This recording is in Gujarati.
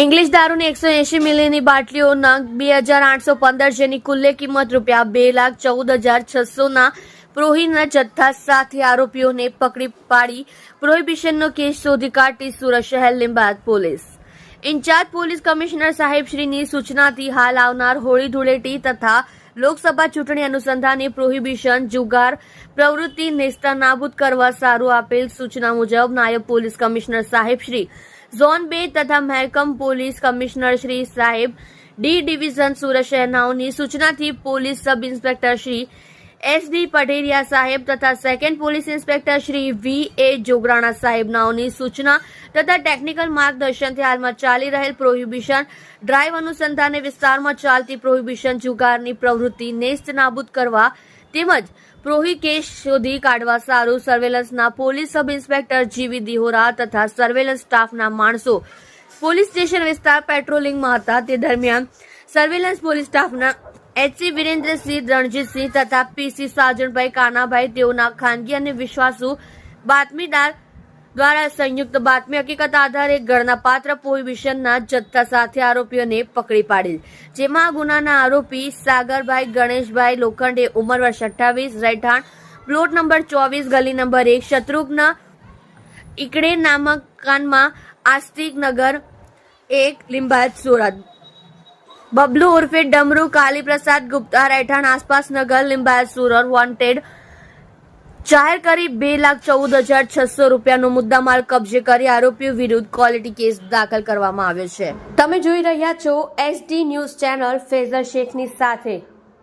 ઇંગ્લિશ દારૂની એકસો એંશી મિલીની બાટલીઓ નંગ બે હજાર આઠસો પંદર જેની કુલ્લે કિંમત રૂપિયા બે લાખ ચૌદ હજાર છસોના પ્રોહીના જથ્થા સાથે આરોપીઓને પકડી પાડી પ્રોહિબિશનનો કેસ શોધી કાઢતી સુરત શહેર Limbayat police. Incharge police commissioner સાહેબશ્રીની સૂચનાથી હાલ આવનાર હોળી ધૂળેટી તથા લોકસભા ચૂંટણી અનુસંધાને પ્રોહિબિશન, જુગાર, પ્રવૃત્તિ નેસ્તા નાબૂદ કરવા સારું આપેલ સૂચના મુજબ નાયબ પોલીસ કમિશનર સાહેબશ્રી ઝોન બે તથા મહેકમ પોલીસ કમિશનર શ્રી સાહેબ ડી ડિવિઝન સુરત શહેરનાઓની સૂચનાથી police sub inspector Shri S D Pateriya સાહેબ તથા second police inspector Shri V A Jograna સાહેબનાઓની સૂચના તથા ટેકનિકલ માર્ગદર્શનથી હાલમાં ચાલી રહેલ પ્રોહિબિશન, ડ્રાઈવ અનુસંધાને વિસ્તારમાં ચાલતી પ્રોહિબિશન જુગારની પ્રવૃત્તિ નેસ્ત નાબૂદ કરવા તેમજ પ્રોહી કેસ શોધી કાઢવા સારું સર્વેલન્સના પોલીસ સબ ઇન્સ્પેક્ટર જીવી દિહોરા તથા સર્વેલન્સ સ્ટાફના માણસો પોલીસ સ્ટેશન વિસ્તાર પેટ્રોલિંગમાં હતા. તે દરમિયાન સર્વેલન્સ પોલીસ સ્ટાફના એચસી વિરેન્દ્રસિંહ, રણજીતસિંહ તથા પીસી સાજણભાઈ કાનાભાઈ, તેઓના ખાનગી અને વિશ્વાસુ બાતમીદાર દ્વારા સંયુક્ત બાતમી હકીકત આધારે ગણના પાત્ર પ્રોહિબિશનના જથ્થા સાથે આરોપીઓને પકડી પાડેલ, જેમાં ગુનાના આરોપી સાગરભાઈ ગણેશભાઈ લોખંડે ઉંમર વર્ષ અઠ્ઠાવીસ, રહેઠાણ પ્લોટ નંબર ચોવીસ, ગલી નંબર એક, શત્રુઘ્ન ઇકડે નામક કાનમાં આસ્તિક નગર એક, લિંબાયત સુરત. બબલુ ઉર્ફે ડમરુ કાલીપ્રસાદ ગુપ્તા, રહેઠાણ આસપાસ નગર, લિંબાયત સુરત વોન્ટેડ જાહેર કરી બે લાખ ચૌદ હજાર છસો રૂપિયાનો મુદ્દામાલ કબજે કરી આરોપીઓ વિરુદ્ધ ક્વોલિટી કેસ દાખલ કરવામાં આવ્યો છે. તમે જોઈ રહ્યા છો એસડી ન્યૂઝ ચેનલ ફેઝર શેખની સાથે.